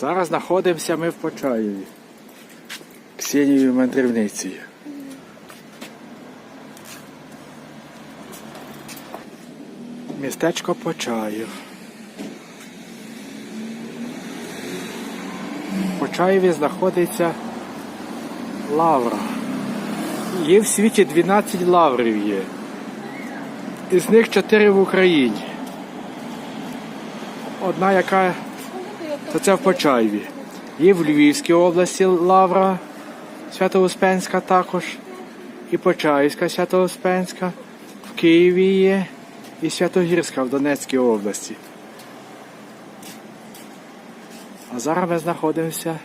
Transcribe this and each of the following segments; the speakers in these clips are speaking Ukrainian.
Зараз знаходимося ми в Почаєві. Ксенією мандрівницею. Містечко Почаїв. В Почаєві знаходиться лавра. Є в світі 12 лаврів є. Із них 4 в Україні. Одна, яка то це в Почаєві. Є в Львівській області лавра Свято-Успенська також. І Почаївська Свято-Успенська. В Києві є і Святогірська в Донецькій області. А зараз ми знаходимося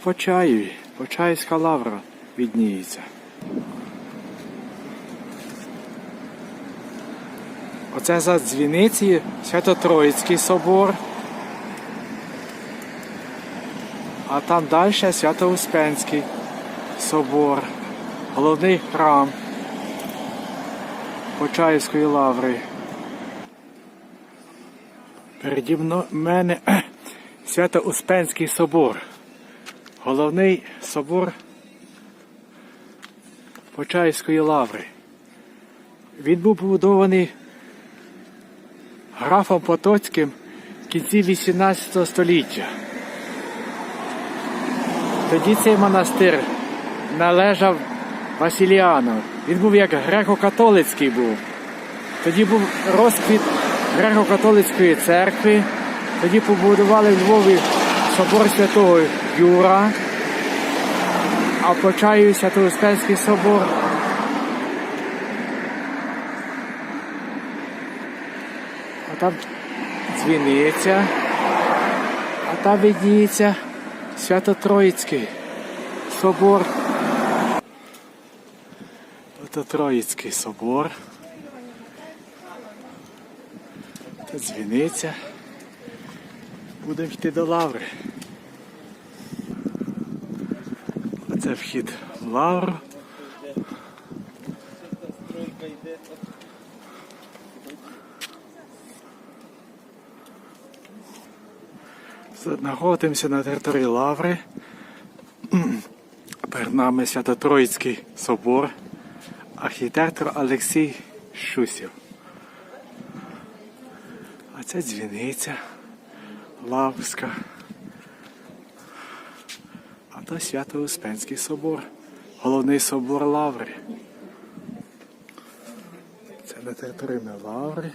в Почаєві. Почаївська лавра відніється. Оце за дзвіниці Свято-Троїцький собор. А там далі Свято-Успенський собор, головний храм Почаївської лаври. Переді мене Свято-Успенський собор. Головний собор Почаївської лаври. Він був побудований графом Потоцьким в кінці 18 століття. Тоді цей монастир належав Василіану. Він був як греко-католицький був. Тоді був розквіт греко-католицької церкви. Тоді побудували в Львові собор святого Юра, а в Почаєві Свято-Успенський собор. А там дзвіниця, а там видніється Свято-Троїцький собор. Ото Троїцький собор. Та дзвіниця. Будемо йти до лаври. Оце вхід в лавру. Знаходимося на території Лаври. Перед нами Свято-Троїцький собор, архітектор Олексій Шусів. А це дзвіниця Лаврська. А то Свято-Успенський собор, головний собор Лаври. Це на території Лаври.